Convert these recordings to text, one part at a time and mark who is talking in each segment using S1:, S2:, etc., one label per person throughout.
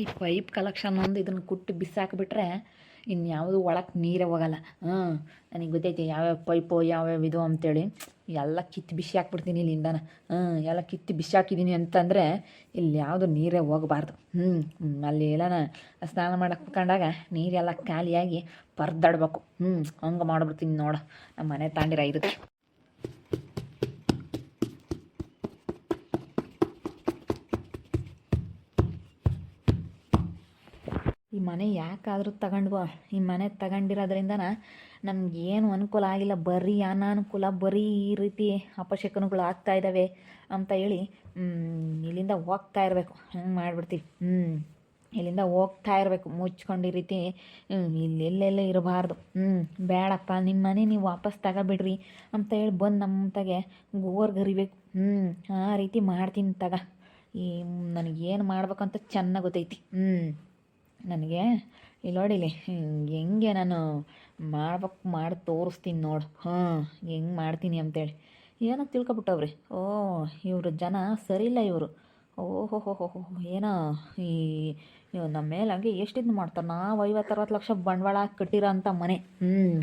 S1: ಈ pipe collection ಒಂದು ಇದನ್ನು ಕುಟ್ಟಿ ಬಿಸಾಕ್ಬಿಟ್ರೆ ಇನ್ಯಾವುದು ಒಳಕ್ಕೆ ನೀರೇ ಹೋಗಲ್ಲ. ಹ್ಞೂ ನನಗೆ ಗೊತ್ತೈತಿ ಯಾವ್ಯಾವ ಪೈಪು, ಯಾವ್ಯಾವ ಇದು ಅಂತೇಳಿ. ಎಲ್ಲ ಕಿತ್ತು ಬಿಸಿ ಹಾಕ್ಬಿಡ್ತೀನಿ ಇಲ್ಲಿಂದ ಹ್ಞೂ ಎಲ್ಲ ಕಿತ್ತು ಬಿಸಿ ಹಾಕಿದ್ದೀನಿ ಅಂತಂದರೆ ಇಲ್ಲಿ ಯಾವುದು ನೀರೇ ಹೋಗಬಾರ್ದು. ಹ್ಞೂ ಅಲ್ಲಿ ಎಲ್ಲನ ಸ್ನಾನ ಮಾಡಕ್ಕೆ ಕಂಡಾಗ ನೀರೆಲ್ಲ ಖಾಲಿಯಾಗಿ ಪರ್ದಾಡ್ಬೇಕು. ಹ್ಞೂ ಹಂಗೆ ಮಾಡಿಬಿಡ್ತೀನಿ ನೋಡು. ನಮ್ಮ ಮನೆ ತಾಂಡಿರ ಇದಕ್ಕೆ. ಮನೆ ಯಾಕಾದರೂ ತಗೊಂಡ್ವ ಈ ಮನೆ ತಗೊಂಡಿರೋದ್ರಿಂದನ ನಮ್ಗೆ ಏನು ಅನುಕೂಲ ಆಗಿಲ್ಲ. ಬರೀ ಅನಾನುಕೂಲ, ಬರೀ ಈ ರೀತಿ ಅಪಶಕನಗಳು ಆಗ್ತಾ ಇದ್ದಾವೆ ಅಂತ ಹೇಳಿ ಇಲ್ಲಿಂದ ಹೋಗ್ತಾ ಇರಬೇಕು. ಹಂಗೆ ಮಾಡಿಬಿಡ್ತೀವಿ. ಹ್ಞೂ ಇಲ್ಲಿಂದ ಹೋಗ್ತಾ ಇರಬೇಕು. ಮುಚ್ಕೊಂಡು ಈ ರೀತಿ ಇಲ್ಲೆಲ್ಲೆಲ್ಲ ಇರಬಾರ್ದು. ಹ್ಞೂ ಬೇಡಪ್ಪ ನಿಮ್ಮ ಮನೆ ನೀವು ವಾಪಸ್ ತಗೋಬಿಡ್ರಿ ಅಂತ ಹೇಳಿ ಬಂದು ನಮ್ಮ ತಗೆ ಗೋರ್ಗರಿಬೇಕು ಹ್ಞೂ ಆ ರೀತಿ ಮಾಡ್ತೀನಿ ತಗ. ಈ ನನಗೇನು ಮಾಡ್ಬೇಕಂತ ಚೆನ್ನಾಗಿ ಗೊತ್ತೈತಿ. ಹ್ಞೂ ನನಗೆ? ಇಲ್ಲಿ ನೋಡಿಲಿ ಹೆಂಗೆ ನಾನು ಮಾಡ್ಬೇಕು ಮಾಡಿ ತೋರಿಸ್ತೀನಿ ನೋಡು. ಹಾಂ ಹೆಂಗೆ ಮಾಡ್ತೀನಿ ಅಂತೇಳಿ. ಏನೋ ತಿಳ್ಕೊಬಿಟ್ಟವ್ರಿ. ಓ, ಇವರು ಜನ ಸರಿಯಿಲ್ಲ ಇವರು. ಓಹೋ ಹೋ ಹೋ ಹೋ ಏನೋ ಈ ನಮ್ಮ ಮೇಲೆ ಹಂಗೆ ಎಷ್ಟಿದ್ದು ಮಾಡ್ತಾರೆ. ನಾವು ಐವತ್ತು ಅರವತ್ತು ಲಕ್ಷ ಬಂಡವಾಳ ಕಟ್ಟಿರೋ ಅಂಥ ಮನೆ. ಹ್ಞೂ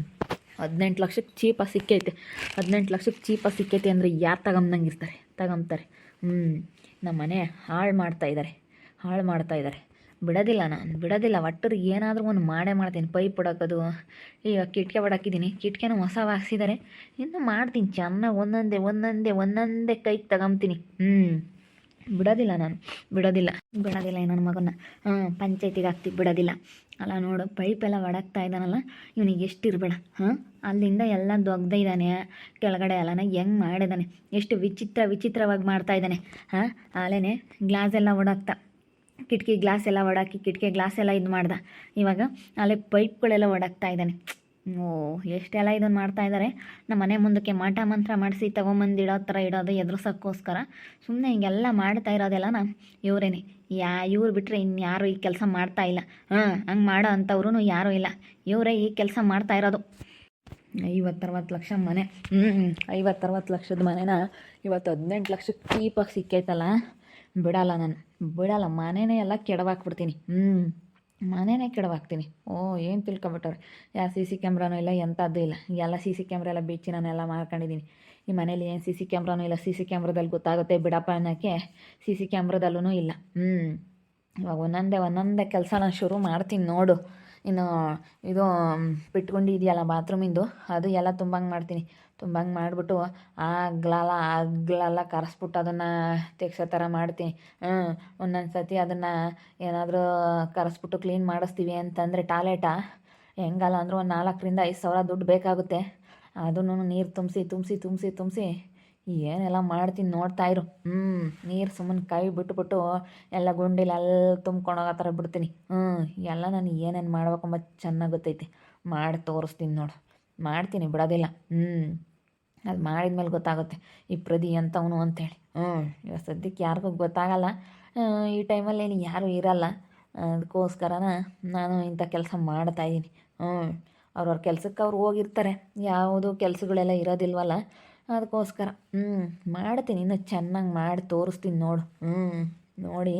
S1: ಹದಿನೆಂಟು ಲಕ್ಷಕ್ಕೆ ಚೀಪಾಗಿ ಸಿಕ್ಕೈತೆ. ಹದಿನೆಂಟು ಲಕ್ಷಕ್ಕೆ ಚೀಪಾಗಿ ಸಿಕ್ಕೈತೆ ಅಂದರೆ ಯಾರು ತಗೊಂಬಂಗಿರ್ತಾರೆ ತಗೊಂತಾರೆ ಹ್ಞೂ ನಮ್ಮ ಮನೆ ಹಾಳು ಮಾಡ್ತಾಯಿದ್ದಾರೆ ಹಾಳು ಮಾಡ್ತಾ ಇದ್ದಾರೆ ಬಿಡೋದಿಲ್ಲ ನಾನು, ಬಿಡೋದಿಲ್ಲ. ಒಟ್ಟರು ಏನಾದರೂ ಒಂದು ಮಾಡೇ ಮಾಡ್ತೀನಿ. ಪೈಪ್ ಹೊಡೋಕೋದು ಈಗ ಕಿಟಕಿ ಹೊಡಾಕಿದ್ದೀನಿ ಕಿಟಕಿನೂ ಹೊಸ ಹಾಕ್ಸಿದ್ದಾರೆ ಇನ್ನು ಮಾಡ್ತೀನಿ. ಚೆನ್ನಾಗಿ ಒಂದೊಂದೇ ಒಂದೊಂದೇ ಒಂದೊಂದೇ ಕೈಗೆ ತಗೊಂತೀನಿ ಹ್ಞೂ ಬಿಡೋದಿಲ್ಲ ನಾನು. ಬಿಡೋದಿಲ್ಲ. ಬಿಡೋದಿಲ್ಲ ನನ್ನ ಮಗನ ಹಾಂ, ಪಂಚಾಯತಿಗೆ ಹಾಕ್ತೀವಿ. ಬಿಡೋದಿಲ್ಲ. ಅಲ್ಲ ನೋಡು, ಪೈಪ್ ಎಲ್ಲ ಒಡಕ್ತಾ ಇದ್ದಾನಲ್ಲ, ಇವನಿಗೆ ಎಷ್ಟು ಇರಬೇಡ. ಹಾಂ, ಅಲ್ಲಿಂದ ಎಲ್ಲ ದೊಗ್ದ ಇದ್ದಾನೆ. ಕೆಳಗಡೆ ಎಲ್ಲನ ಹೆಂಗೆ ಮಾಡಿದ್ದಾನೆ ಎಷ್ಟು ವಿಚಿತ್ರ, ವಿಚಿತ್ರವಾಗಿ ಮಾಡ್ತಾ ಇದ್ದಾನೆ. ಹಾಂ ಆಲೇನೆ ಗ್ಲಾಸ್ ಎಲ್ಲ ಒಡಗ್ತಾ ಕಿಟಕಿ ಗ್ಲಾಸ್ ಎಲ್ಲ ಒಡಾಕಿ, ಕಿಟಕಿ ಗ್ಲಾಸ್ ಎಲ್ಲ ಇದು ಮಾಡ್ದೆ. ಇವಾಗ ಅಲ್ಲಿ ಪೈಪ್ಗಳೆಲ್ಲ ಒಡಗ್ತಾ ಇದ್ದಾನೆ. ಓ, ಎಷ್ಟೆಲ್ಲ ಇದನ್ನು ಮಾಡ್ತಾ ಇದ್ದಾರೆ ನಮ್ಮ ಮನೆ ಮುಂದಕ್ಕೆ ಮಾಟ ಮಂತ್ರ ಮಾಡಿಸಿ ತೊಗೊಂಬಂದು ಇಡೋ ಥರ ಇಡೋದು ಎದುರ್ಸೋಕ್ಕೋಸ್ಕರ. ಸುಮ್ಮನೆ ಹಿಂಗೆಲ್ಲ ಮಾಡ್ತಾ ಇರೋದೆಲ್ಲನ ಇವರೇನೆ. ಯಾ, ಇವ್ರು ಬಿಟ್ಟರೆ ಇನ್ಯಾರು ಈ ಕೆಲಸ ಮಾಡ್ತಾ ಇಲ್ಲ. ಹಾಂ, ಹಂಗೆ ಮಾಡೋ ಅಂಥವ್ರು ಯಾರೂ ಇಲ್ಲ. ಇವರೇ ಈ ಕೆಲಸ ಮಾಡ್ತಾ ಇರೋದು. ಐವತ್ತರವತ್ತು ಲಕ್ಷ ಮನೆ. ಹ್ಞೂ ಐವತ್ತರವತ್ತು ಲಕ್ಷದ ಮನೆನ ಇವತ್ತು ಹದಿನೆಂಟು ಲಕ್ಷಕ್ಕೆ ಚೀಪಾಗಿ ಸಿಕ್ಕೈತಲ್ಲ. ಬಿಡಲ್ಲ ನಾನು. ಬಿಡಲ್ಲ, ಮನೆನೇ ಎಲ್ಲ ಕೆಡವಾಕ್ಬಿಡ್ತೀನಿ. ಹ್ಞೂ ಮನೆನೇ ಕೆಡವಾಕ್ತೀನಿ. ಓ, ಏನು ತಿಳ್ಕೊಬಿಟ್ಟವ್ರೆ? ಯಾ ಸಿ ಸಿ ಕ್ಯಾಮ್ರಾನೂ ಇಲ್ಲ, ಎಂಥದ್ದು ಇಲ್ಲ. ಎಲ್ಲ ಸಿ ಸಿ ಕ್ಯಾಮ್ರಾ ಎಲ್ಲ ಬಿಚ್ಚಿ ನಾನೆಲ್ಲ ಮಾಡ್ಕೊಂಡಿದ್ದೀನಿ ಈ ಮನೇಲಿ ಏನು ಸಿ ಸಿ ಕ್ಯಾಮ್ರಾನೂ ಇಲ್ಲ ಸಿ ಸಿ ಕ್ಯಾಮ್ರಾದಲ್ಲಿ ಗೊತ್ತಾಗುತ್ತೆ ಬಿಡಪ್ಪ ಅನ್ನೋಕ್ಕೆ ಸಿ ಸಿ ಕ್ಯಾಮ್ರಾದಲ್ಲೂ ಇಲ್ಲ. ಹ್ಞೂ ಇವಾಗ ಒಂದೊಂದೇ ಒಂದೊಂದೇ ಕೆಲಸ ನಾನು ಶುರು ಮಾಡ್ತೀನಿ ನೋಡು. ಇನ್ನು, ಇದು ಬಿಟ್ಕೊಂಡು ಇದೆಯಲ್ಲ ಬಾತ್ರೂಮಿಂದು ಅದು ಎಲ್ಲ ತುಂಬಂಗೆ ಮಾಡ್ತೀನಿ. ತುಂಬಂಗೆ ಮಾಡಿಬಿಟ್ಟು ಆಗ್ಲಲ್ಲ ಆಗ್ಲಲ್ಲ ಕರೆಸ್ಬಿಟ್ಟು ಅದನ್ನು ತೆಗ್ಸೋ ಥರ ಮಾಡ್ತೀನಿ ಹ್ಞೂ ಒಂದೊಂದು ಸತಿ ಅದನ್ನು ಏನಾದರೂ ಕರೆಸ್ಬಿಟ್ಟು ಕ್ಲೀನ್ ಮಾಡಿಸ್ತೀವಿ ಅಂತಂದರೆ ಟಾಯ್ಲೆಟಾ ಹೆಂಗಲ್ಲ ಅಂದರೂ ಒಂದು ನಾಲ್ಕರಿಂದ ಐದು ಸಾವಿರ ದುಡ್ಡು ಬೇಕಾಗುತ್ತೆ. ಅದನ್ನು ನೀರು ತುಂಬಿಸಿ ತುಂಬಿಸಿ ತುಂಬಿಸಿ ತುಂಬಿಸಿ ಏನೆಲ್ಲ ಮಾಡ್ತೀನಿ ನೋಡ್ತಾ ಇರು. ಹ್ಞೂ ನೀರು ಸುಮ್ಮನೆ ಕೈ ಬಿಟ್ಬಿಟ್ಟು ಎಲ್ಲ ಗುಂಡಿಲಿ ಅಲ್ಲಿ ತುಂಬ್ಕೊಂಡೋಗೋ ಥರ ಬಿಡ್ತೀನಿ. ಹ್ಞೂ ಎಲ್ಲ ನಾನು ಏನೇನು ಮಾಡ್ಬೇಕಂಬ ಚೆನ್ನಾಗಿ ಗೊತ್ತೈತಿ. ಮಾಡಿ ತೋರಿಸ್ತೀನಿ ನೋಡು. ಮಾಡ್ತೀನಿ ಬಿಡೋದಿಲ್ಲ. ಹ್ಞೂ ಅದು ಮಾಡಿದ್ಮೇಲೆ ಗೊತ್ತಾಗುತ್ತೆ. ಈ ಪ್ರದಿ ಅಂತವನು ಅಂತೇಳಿ. ಹ್ಞೂ ಇವಾಗ ಸದ್ಯಕ್ಕೆ ಯಾರಿಗೂ ಗೊತ್ತಾಗಲ್ಲ. ಈ ಟೈಮಲ್ಲಿ ಏನು ಯಾರೂ ಇರಲ್ಲ. ಅದಕ್ಕೋಸ್ಕರನ ನಾನು ಇಂಥ ಕೆಲಸ ಮಾಡ್ತಾಯಿದ್ದೀನಿ ಹ್ಞೂ ಅವ್ರವ್ರ ಕೆಲಸಕ್ಕೆ ಅವ್ರು ಹೋಗಿರ್ತಾರೆ. ಯಾವುದು ಕೆಲಸಗಳೆಲ್ಲ ಇರೋದಿಲ್ವಲ್ಲ. ಅದಕ್ಕೋಸ್ಕರ ಹ್ಞೂ ಮಾಡ್ತೀನಿ. ಇನ್ನೂ ಚೆನ್ನಾಗಿ ಮಾಡಿ ತೋರಿಸ್ತೀನಿ ನೋಡು. ಹ್ಞೂ ನೋಡಿ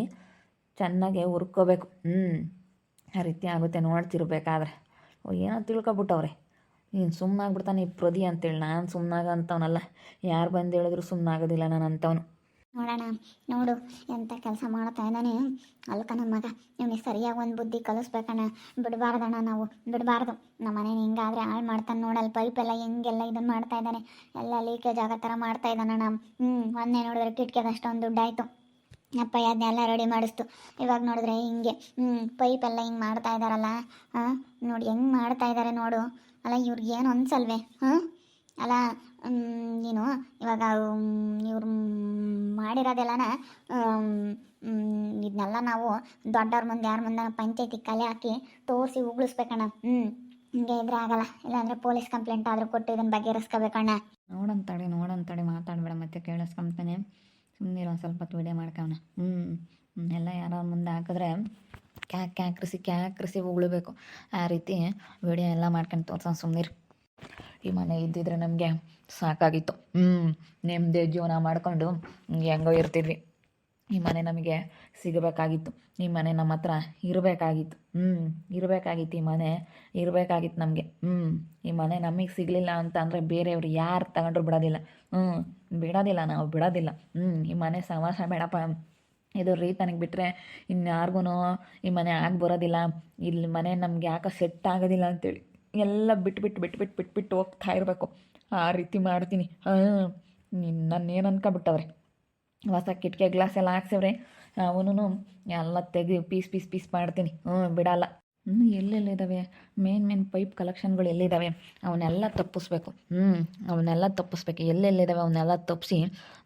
S1: ಚೆನ್ನಾಗೆ ಹುರ್ಕೋಬೇಕು. ಹ್ಞೂ ಆ ರೀತಿ ಆಗುತ್ತೆ ನೋಡ್ತಿರ್ಬೇಕಾದ್ರೆ. ಓ ಏನೋ ತಿಳ್ಕೊಬಿಟ್ಟವ್ರೆ. ನೀನು ಸುಮ್ಮನಾಗ್ಬಿಡ್ತಾನೆ ಈ ಪ್ರದಿ ಅಂತೇಳಿ. ನಾನು ಸುಮ್ಮನಾಗ ಅಂತವನಲ್ಲ. ಯಾರು ಬಂದು ಹೇಳಿದ್ರು ಸುಮ್ಮನಾಗೋದಿಲ್ಲ ನಾನು ಅಂತವನು.
S2: ನೋಡೋಣ ನೋಡು ಎಂಥ ಕೆಲಸ ಮಾಡ್ತಾ ಇದ್ದಾನೆ. ಅಲ್ಕ ನಮ್ಮ ಮಗ ಇವನಿಗೆ ಸರಿಯಾಗಿ ಒಂದು ಬುದ್ಧಿ ಕಲಿಸ್ಬೇಕಣ್ಣ. ಬಿಡಬಾರ್ದಣ್ಣ ನಾವು. ಬಿಡಬಾರ್ದು. ನಮ್ಮ ಮನೆ ಹಿಂಗಾದ್ರೆ ಹಾಳು ಮಾಡ್ತಾನೆ ನೋಡಲ್ಲ ಪೈಪ್ ಎಲ್ಲ ಹೆಂಗೆಲ್ಲ ಇದನ್ನು ಮಾಡ್ತಾ ಇದ್ದಾನೆ. ಎಲ್ಲ ಲೀಕೇಜ್ ಆಗೋ ಥರ ಮಾಡ್ತಾ ಇದ್ದಾನಣ್ಣ. ಹ್ಞೂ ಮೊನ್ನೆ ನೋಡಿದ್ರೆ ಕಿಟಕಿಗೆ ಅಷ್ಟೊಂದು ದುಡ್ಡಾಯಿತು. ಅಪ್ಪ ಅದನ್ನೆಲ್ಲ ರೆಡಿ ಮಾಡಿಸ್ತು. ಇವಾಗ ನೋಡಿದ್ರೆ ಹಿಂಗೆ. ಹ್ಞೂ ಪೈಪ್ ಎಲ್ಲ ಹಿಂಗೆ ಮಾಡ್ತಾ ಇದ್ದಾರಲ್ಲ ಹಾಂ? ನೋಡಿ, ಹೆಂಗೆ ಮಾಡ್ತಾ ಇದ್ದಾರೆ ನೋಡು. ಅಲ್ಲ, ಇವ್ರಿಗೆ ಏನು ಅನ್ಸಲ್ವೇ? ಹ್ಞೂ ಅಲ್ಲ ನೀನು ಇವಾಗ ಇವ್ರು ಮಾಡಿರೋದೆಲ್ಲನ ಇದನ್ನೆಲ್ಲ ನಾವು ದೊಡ್ಡವ್ರ ಮುಂದೆ, ಯಾರ ಮುಂದೆ ಪಂಚಾಯತಿ ಕಲೆ ಹಾಕಿ ತೋರಿಸಿ ಉಗುಳಿಸ್ಬೇಕಣ್ಣ. ಹ್ಞೂ ಹಿಂಗೆ ಇದ್ರೆ ಆಗಲ್ಲ. ಇಲ್ಲಾಂದ್ರೆ ಪೊಲೀಸ್ ಕಂಪ್ಲೇಂಟ್ ಆದರೂ ಕೊಟ್ಟು ಇದನ್ನು ಬಗೆಹರಿಸ್ಕೋಬೇಕಣ್ಣ
S1: ನೋಡಂತಾಡಿ ನೋಡಂತಾಡಿ ಮಾತಾಡಬೇಡ ಮತ್ತೆ ಕೇಳಿಸ್ಕೊಂತಾನೆ. ಸುಮ್ಮನೆ ಒಂದು ಸ್ವಲ್ಪ ಹೊತ್ತು ವಿಡಿಯೋ ಮಾಡ್ಕವನ. ಹ್ಞೂ ಎಲ್ಲ ಯಾರೋ ಮುಂದೆ ಹಾಕಿದ್ರೆ ಕ್ಯಾಕ್ ಕ್ಯಾಕ್ರಿಸಿ ಕ್ಯಾಕ್ರಿಸಿ ಉಗುಳಬೇಕು. ಆ ರೀತಿ ವಿಡಿಯೋ ಎಲ್ಲ ಮಾಡ್ಕೊಂಡು ತೋರ್ಸೋಣ ಸುಮ್ಮನೆ ಈ ಮನೆ ಇದ್ದಿದ್ರೆ ನಮಗೆ ಸಾಕಾಗಿತ್ತು. ಹ್ಞೂ ನೆಮ್ಮದಿ ಜೀವನ ಮಾಡಿಕೊಂಡು ಹೆಂಗೋ ಇರ್ತಿದ್ವಿ. ಈ ಮನೆ ನಮಗೆ ಸಿಗಬೇಕಾಗಿತ್ತು. ಈ ಮನೆ ನಮ್ಮ ಹತ್ರ ಇರಬೇಕಾಗಿತ್ತು. ಹ್ಞೂ ಇರಬೇಕಾಗಿತ್ತು ಈ ಮನೆ, ಇರಬೇಕಾಗಿತ್ತು ನಮಗೆ. ಹ್ಞೂ ಈ ಮನೆ ನಮಗೆ ಸಿಗಲಿಲ್ಲ ಅಂತ ಅಂದರೆ ಬೇರೆಯವ್ರು ಯಾರು ತಗೊಂಡ್ರು ಬಿಡೋದಿಲ್ಲ. ಹ್ಞೂ ಬಿಡೋದಿಲ್ಲ, ನಾವು ಬಿಡೋದಿಲ್ಲ. ಹ್ಞೂ ಈ ಮನೆ ಸವಾಸ ಬೇಡಪ್ಪ. ಇದು ರೀತನಿಗೆ ಬಿಟ್ಟರೆ ಇನ್ಯಾರಿಗೂ ಈ ಮನೆ ಆಗಿ ಬರೋದಿಲ್ಲ, ಇಲ್ಲಿ ಮನೆ ನಮ್ಗೆ ಯಾಕೆ ಸೆಟ್ ಆಗೋದಿಲ್ಲ ಅಂತೇಳಿ ಎಲ್ಲ ಬಿಟ್ಬಿಟ್ಟು ಬಿಟ್ಬಿಟ್ಟು ಬಿಟ್ಬಿಟ್ಟು ಹೋಗ್ತಾ ಇರಬೇಕು. ಆ ರೀತಿ ಮಾಡ್ತೀನಿ. ಹಾಂ ನನ್ನ ಏನು ಅನ್ಕೊಬಿಟ್ಟವ್ರೆ ಹೊಸ ಕಿಟಕಿ ಗ್ಲಾಸ್ ಎಲ್ಲ ಹಾಕ್ಸವ್ರೆ ಅವನು ಎಲ್ಲ ತೆಗಿ ಪೀಸ್ ಪೀಸ್ ಪೀಸ್ ಮಾಡ್ತೀನಿ. ಹ್ಞೂ ಬಿಡಲ್ಲ. ಹ್ಞೂ ಎಲ್ಲೆಲ್ಲಿದ್ದಾವೆ ಮೇನ್ ಮೇನ್ ಪೈಪ್ ಕಲೆಕ್ಷನ್ಗಳು ಎಲ್ಲಿದ್ದಾವೆ ಅವನ್ನೆಲ್ಲ ತಪ್ಪಿಸ್ಬೇಕು. ಹ್ಞೂ ಅವನ್ನೆಲ್ಲ ತಪ್ಪಿಸ್ಬೇಕು. ಎಲ್ಲೆಲ್ಲಿದ್ದಾವೆ ಅವನ್ನೆಲ್ಲ ತಪ್ಪಿಸಿ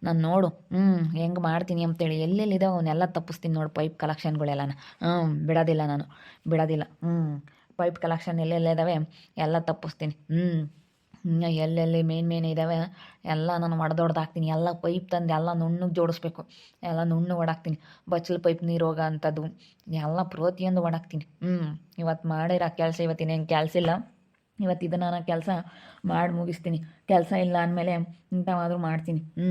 S1: ನಾನು ನೋಡು. ಹ್ಞೂ ಹೆಂಗೆ ಮಾಡ್ತೀನಿ ಅಂತೇಳಿ. ಎಲ್ಲೆಲ್ಲಿದ್ದಾವೆ ಅವನ್ನೆಲ್ಲ ತಪ್ಪಿಸ್ತೀನಿ ನೋಡು ಪೈಪ್ ಕಲೆಕ್ಷನ್ಗಳೆಲ್ಲನ. ಹ್ಞೂ ಬಿಡೋದಿಲ್ಲ ನಾನು. ಬಿಡೋದಿಲ್ಲ. ಹ್ಞೂ ಪೈಪ್ ಕಲೆಕ್ಷನ್ ಎಲ್ಲೆಲ್ಲಿದ್ದಾವೆ ಎಲ್ಲ ತಪ್ಪಿಸ್ತೀನಿ. ಹ್ಞೂ ಎಲ್ಲೆಲ್ಲಿ ಮೇನ್ ಮೇನ್ ಇದ್ದಾವೆ ಎಲ್ಲ ನಾನು ಒಡೆದೊಡ್ದಾಕ್ತೀನಿ ಎಲ್ಲ ಪೈಪ್ ತಂದು ಎಲ್ಲ ನುಣ್ಣಗೆ ಜೋಡಿಸ್ಬೇಕು. ಎಲ್ಲ ನುಣ್ಣು ಒಡಾಕ್ತೀನಿ ಬಚ್ಚಲು ಪೈಪ್ ನೀರು ಹೋಗೋ ಅಂಥದ್ದು. ಎಲ್ಲ ಪ್ರತಿಯೊಂದು ಒಡಾಕ್ತೀನಿ ಹ್ಞೂ ಇವತ್ತು ಮಾಡಿರೋ ಕೆಲಸ ಇವತ್ತಿನೇನು ಕೆಲಸ ಇಲ್ಲ. ಇವತ್ತು ಇದನ್ನು ನಾನು ಕೆಲಸ ಮಾಡಿ ಮುಗಿಸ್ತೀನಿ. ಕೆಲಸ ಇಲ್ಲ ಅಂದಮೇಲೆ ಇಂಥವಾದರೂ ಮಾಡ್ತೀನಿ. ಹ್ಞೂ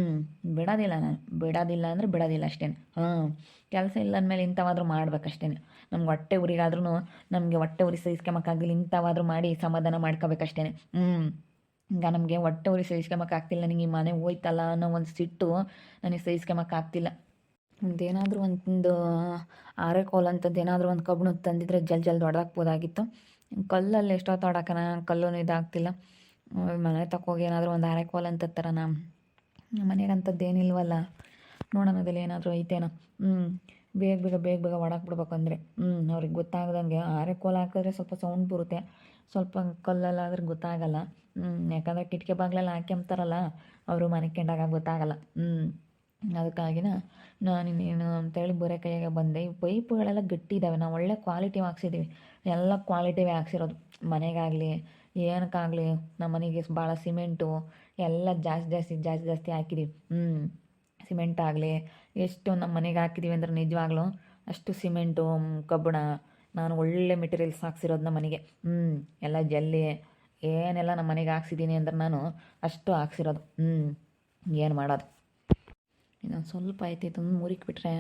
S1: ಬಿಡೋದಿಲ್ಲ ನಾನು. ಬಿಡೋದಿಲ್ಲ ಅಂದರೆ ಬಿಡೋದಿಲ್ಲ ಅಷ್ಟೇ ಹಾಂ, ಕೆಲಸ ಇಲ್ಲ ಅಂದಮೇಲೆ ಇಂಥವಾದರೂ ಮಾಡ್ಬೇಕಷ್ಟೇ ನಮ್ಗೆ ಹೊಟ್ಟೆ ಉರಿಗಾದ್ರೂ ನಮಗೆ ಹೊಟ್ಟೆ ಉರಿ ಸಹಿಸ್ಕೊಂಬಕ್ಕಾಗಿಲ್ಲ ಇಂಥವಾದರೂ ಮಾಡಿ ಸಮಾಧಾನ ಮಾಡ್ಕೋಬೇಕಷ್ಟೇ ಹ್ಞೂ ಈಗ ನಮಗೆ ಹೊಟ್ಟೆ ಉರಿ ಸಹಿಸ್ಕೊಂಬಕ್ಕಾಗ್ತಿಲ್ಲ ನನಗೆ ಈ ಮನೆ ಹೋಯ್ತಲ್ಲ ಅನ್ನೋ ಒಂದು ಸಿಟ್ಟು ನನಗೆ ಸಹಿಸ್ಕೊಂಬಕ್ಕಾಗ್ತಿಲ್ಲ ಒಂದೇನಾದರೂ ಒಂದು ಆರೆ ಕೋಲ್ ಅಂತದ್ದು ಏನಾದರೂ ಒಂದು ಕಬ್ಬಣ ತಂದಿದ್ರೆ ಜಲ್ ಜಲ್ದಿ ಹೊಡೆದಾಕ್ಬೋದಾಗಿತ್ತು ಕಲ್ಲಲ್ಲಿ ಎಷ್ಟೊತ್ತು ಆಡಕ್ಕನ ಕಲ್ಲೂ ಇದಾಗ್ತಿಲ್ಲ. ಮನೆ ತಕ್ಕೋಗಿ ಏನಾದರೂ ಒಂದು ಆರೆ ಕೋಲ್ ಅಂತ ತರನ. ಮನೆಗೆ ಅಂಥದ್ದು ಏನಿಲ್ವಲ್ಲ, ನೋಡೋಣ ಅದ್ರಲ್ಲಿ ಏನಾದರೂ ಐತೇನೋ. ಹ್ಞೂ ಬೇಗ ಬೇಗ ಬೇಗ ಬೇಗ ಹೊಡಾಕ್ಬಿಡ್ಬೇಕು ಅಂದರೆ. ಹ್ಞೂ ಅವ್ರಿಗೆ ಗೊತ್ತಾಗ್ದಂಗೆ ಆರೆಕೋಲ್ ಹಾಕಿದ್ರೆ ಸ್ವಲ್ಪ ಸೌಂಡ್ ಬರುತ್ತೆ. ಸ್ವಲ್ಪ ಕಲ್ಲಲ್ಲಾದ್ರೆ ಗೊತ್ತಾಗಲ್ಲ. ಯಾಕಂದರೆ ಕಿಟಕಿ ಬಾಗ್ಲೆಲ್ಲ ಹಾಕ್ಯಂಬ್ತಾರಲ್ಲ, ಅವರು ಮನೆ ಕೆಂಡಾಗ ಗೊತ್ತಾಗಲ್ಲ. ಹ್ಞೂ ಅದಕ್ಕಾಗಿನ ನಾನು ಇನ್ನೇನು ಅಂತೇಳಿ ಬೊರೆ ಕೈಯಾಗೆ ಬಂದೆ. ಈ ಪೈಪ್ಗಳೆಲ್ಲ ಗಟ್ಟಿ ಇದ್ದಾವೆ ನಾವು ಒಳ್ಳೆ ಕ್ವಾಲಿಟಿ ಹಾಕ್ಸಿದ್ದೀವಿ ಎಲ್ಲ ಕ್ವಾಲಿಟಿವೇ ಹಾಕ್ಸಿರೋದು. ಮನೆಗಾಗಲಿ, ಏನಕ್ಕಾಗಲಿ ನಮ್ಮ ಮನೆಗೆ ಭಾಳ ಸಿಮೆಂಟು, ಎಲ್ಲ ಜಾಸ್ತಿ ಜಾಸ್ತಿ ಜಾಸ್ತಿ ಜಾಸ್ತಿ ಹಾಕಿದ್ದೀವಿ ಹ್ಞೂ ಸಿಮೆಂಟ್ ಆಗಲಿ ಎಷ್ಟು ನಮ್ಮ ಮನೆಗೆ ಹಾಕಿದ್ದೀವಿ ಅಂದ್ರೆ ನಿಜವಾಗ್ಲೂ ಅಷ್ಟು ಸಿಮೆಂಟು, ಕಬ್ಬಣ ನಾನು ಒಳ್ಳೆ ಮೆಟೀರಿಯಲ್ಸ್ ಹಾಕ್ಸಿರೋದು ನಮ್ಮ ಮನೆಗೆ. ಹ್ಞೂ ಎಲ್ಲ ಜಲ್ಲಿ, ಏನೆಲ್ಲ ನಮ್ಮ ಮನೆಗೆ ಹಾಕ್ಸಿದ್ದೀನಿ ಅಂದ್ರೆ ನಾನು ಅಷ್ಟು ಹಾಕ್ಸಿರೋದು. ಹ್ಞೂ ಏನು ಮಾಡೋದು? ಇನ್ನೊಂದು ಸ್ವಲ್ಪ ಐತೈತೆ ಒಂದು ಮುರಿಕ್ ಬಿಟ್ಟರೆ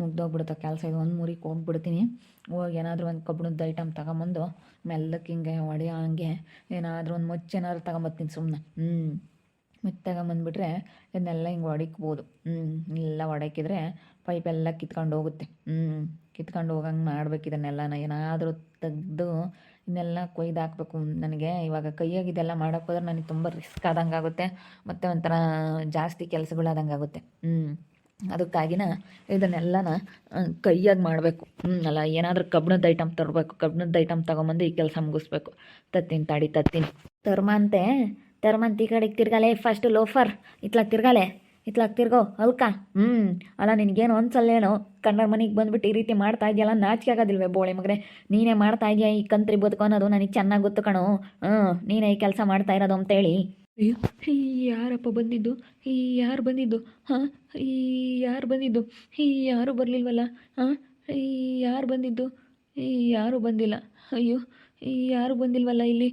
S1: ಮುಗ್ದೋಗ್ಬಿಡುತ್ತೆ ಕೆಲಸ. ಇದು ಒಂದು ಮುರಿಗೆ ಹೋಗ್ಬಿಡ್ತೀನಿ. ಹೋಗಿ ಏನಾದರೂ ಒಂದು ಕಬ್ಬಿಣದ ಐಟಮ್ ತಗೊಂಬಂದು ಮೆಲ್ಲಕ್ಕೆ ಹಿಂಗೆ ಹೊಡೆಯೋ ಹಂಗೆ ಏನಾದರೂ ಒಂದು ಮುಚ್ಚ ಏನಾದ್ರು ತಗೊಂಬರ್ತೀನಿ ಸುಮ್ಮನೆ ಹ್ಞೂ ಮುಚ್ಚ ತಗೊಂಬಂದ್ಬಿಟ್ರೆ ಇದನ್ನೆಲ್ಲ ಹಿಂಗೆ ಒಡಿಕ್ಬೋದು. ಹ್ಞೂ ಎಲ್ಲ ಒಡಕಿದ್ರೆ ಪೈಪೆಲ್ಲ ಕಿತ್ಕೊಂಡು ಹೋಗುತ್ತೆ. ಹ್ಞೂ ಕಿತ್ಕೊಂಡು ಹೋಗಂಗೆ ಮಾಡ್ಬೇಕು ಇದನ್ನೆಲ್ಲ. ಏನಾದರೂ ತೆಗೆದು ಇನ್ನೆಲ್ಲ ಕೊಯ್ದು ಹಾಕ್ಬೇಕು. ನನಗೆ ಇವಾಗ ಕೈಯಾಗಿ ಇದೆಲ್ಲ ಮಾಡೋಕೆ ಹೋದ್ರೆ ನನಗೆ ತುಂಬ ರಿಸ್ಕ್ ಆದಂಗೆ ಆಗುತ್ತೆ. ಮತ್ತು ಒಂಥರ ಜಾಸ್ತಿ ಕೆಲಸಗಳಾದಂಗೆ ಆಗುತ್ತೆ. ಹ್ಞೂ ಅದಕ್ಕಾಗಿನ ಇದನ್ನೆಲ್ಲನ ಕೈಯಾಗಿ ಮಾಡಬೇಕು. ಅಲ್ಲ, ಏನಾದರೂ ಕಬ್ಬಿಣದ ಐಟಮ್ ತರಬೇಕು. ಕಬ್ಬಿಣದ ಐಟಮ್ ತೊಗೊಂಬಂದು ಈ ಕೆಲಸ ಮುಗಿಸ್ಬೇಕು. ತತ್ತೀನಿ ತಾಡಿ, ತತ್ತೀನಿ. ತರ್ಮಂತೆ, ತರ್ಮಂತ ಈ ಕಡೆಗೆ ತಿರ್ಗಾಲೆ. First loafer ಇತ್ಲಾಗ ತಿರ್ಗಾಲೆ. ಇತ್ಲಾಗ ತಿರ್ಗೋ, ಅಲ್ಕ? ಹ್ಞೂ ಅಲ್ಲ, ನಿನಗೇನು ಒಂದ್ಸಲ ಏನೋ ಕನ್ನಡ ಮನೆಗೆ ಬಂದ್ಬಿಟ್ಟು ಈ ರೀತಿ ಮಾಡ್ತಾ ಇದೆಯಲ್ಲ, ನಾಚಿಕೆ ಆಗೋದಿಲ್ವೇ ಬೋಳೆ ಮಗ್ರೆ? ನೀನೇ ಮಾಡ್ತಾ ಇದೆಯಾ ಈ ಕಂತ್ರಿ ಬದುಕು ಅನ್ನೋದು ನನಗೆ ಚೆನ್ನಾಗಿ ಗೊತ್ತು ಕಣೋ. ಹ್ಞೂ ನೀನೇ ಈ ಕೆಲಸ ಮಾಡ್ತಾ ಇರೋದು ಅಂತೇಳಿ. ಅಯ್ಯೋ, ಈ ಯಾರಪ್ಪ ಬಂದಿದ್ದು? ಈ ಯಾರು ಬಂದಿದ್ದು? ಹಾಂ, ಈ ಯಾರು ಬಂದಿದ್ದು? ಈ ಯಾರು ಬರಲಿಲ್ವಲ್ಲ? ಹಾಂ, ಈ ಯಾರು ಬಂದಿದ್ದು? ಈ ಯಾರು ಬಂದಿಲ್ಲ? ಅಯ್ಯೋ, ಈ ಯಾರು ಬಂದಿಲ್ವಲ್ಲ ಇಲ್ಲಿ?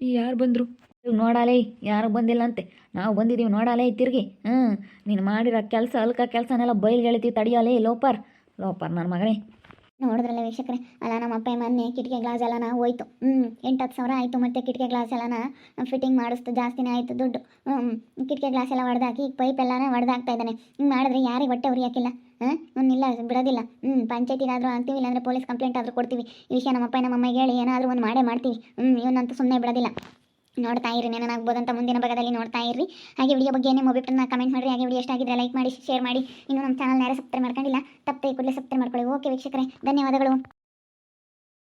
S1: ಯಾರು ಬಂದರು? ನೋಡಾಲೇ, ಯಾರು ಬಂದಿಲ್ಲ ಅಂತೆ. ನಾವು ಬಂದಿದ್ದೀವಿ ನೋಡಾಲೇ, ತಿರುಗಿ. ಹ್ಞೂ ನೀನು ಮಾಡಿರೋ ಕೆಲಸ, ಅಲ್ಕ ಕೆಲಸನೆಲ್ಲ ಬಯಲ್ಗೆಳಿತೀವಿ ತಡಿಯೋಲೇ, ಲೋಪರ್. ಲೋಪರ್ ನನ್ನ ಮಗನೇ.
S2: ನೋಡಿದ್ರಲ್ಲ ವೀಕ್ಷಕರೇ, ಅಲ್ಲ ನಮ್ಮ ಅಪ್ಪ, ಮೊನ್ನೆ ಕಿಟಕಿ ಗ್ಲಾಸ್ ಎಲ್ಲನ ಹೋಯ್ತು. ಹ್ಞೂ ಎಂಟು ಹತ್ತು ಸಾವಿರ ಆಯಿತು ಮತ್ತು ಕಿಟಕಿ ಗ್ಲಾಸ್ ಎಲ್ಲನ ಫಿಟ್ಟಿಂಗ್ ಮಾಡಿಸ್ತು, ಜಾಸ್ತಿನೇ ಆಯಿತು ದುಡ್ಡು. ಹ್ಞೂ ಕಿಟಕಿ ಗ್ಲಾಸ್ ಎಲ್ಲ ಹೊಡೆದಾಕಿ ಈಗ ಪೈಪ್ ಎಲ್ಲನ ಹೊಡೆದಾಕ್ತಾ ಇದ್ದಾನೆ. ಹಿಂಗೆ ಮಾಡಿದ್ರೆ ಯಾರಿಗೆ ಹೊಟ್ಟೆ ಉರಿಯಾಕಿಲ್ಲ? ಹಾಂ ಇಲ್ಲ, ಬಿಡೋದಿಲ್ಲ. ಹ್ಞೂ ಪಂಚಾಯತಿಗಾದರೂ ಅಂತೀವಿ, ಇಲ್ಲಾಂದರೆ ಪೊಲೀಸ್ ಕಂಪ್ಲೇಂಟ್ ಆದರೂ ಕೊಡ್ತೀವಿ. ಈ ವಿಷಯ ನಮ್ಮ ಅಪ್ಪ, ನಮ್ಮ ಅಮ್ಮಗೆ ಹೇಳಿ ಏನಾದರೂ ಒಂದು ಮಾಡೇ ಮಾಡ್ತೀವಿ. ಹ್ಞೂ ಇವನಂತೂ ಸುಮ್ಮನೆ ಬಿಡೋದಿಲ್ಲ. ನೋಡ್ತಾ ಇರಿ ಆಗ್ಬೋದಂತ ಮುಂದಿನ ಭಾಗದಲ್ಲಿ ನೋಡ್ತಾ ಇರಿ ಹಾಗೆ ವಿಡಿಯೋ ಬಗ್ಗೆ ಮೊಬೈಲ್ ಒಬ್ಬಿಟ್ಟನ್ನ ಕಮೆಂಟ್ ಮಾಡಿರಿ, ಹಾಗೆ ವಿಡಿಯೋ ಎಷ್ಟಾಗಿದ್ರೆ ಲೈಕ್ ಮಾಡಿ ಶೇರ್ ಮಾಡಿ. ಇನ್ನು ನಮ್ಮ ಚಾನಲ್ ಯಾರು ಸಬ್ಸ್ಕ್ರೈಬ್ ಮಾಡ್ಕೊಂಡಿಲ್ಲ ತಪ್ಪೇ ಕೂಡಲೇ ಸಬ್ಸ್ಕ್ರೈಬ್ ಮಾಡ್ಕೊಳ್ಳಿ. ಓಕೆ ವೀಕ್ಷಕರೇ, ಧನ್ಯವಾದಗಳು.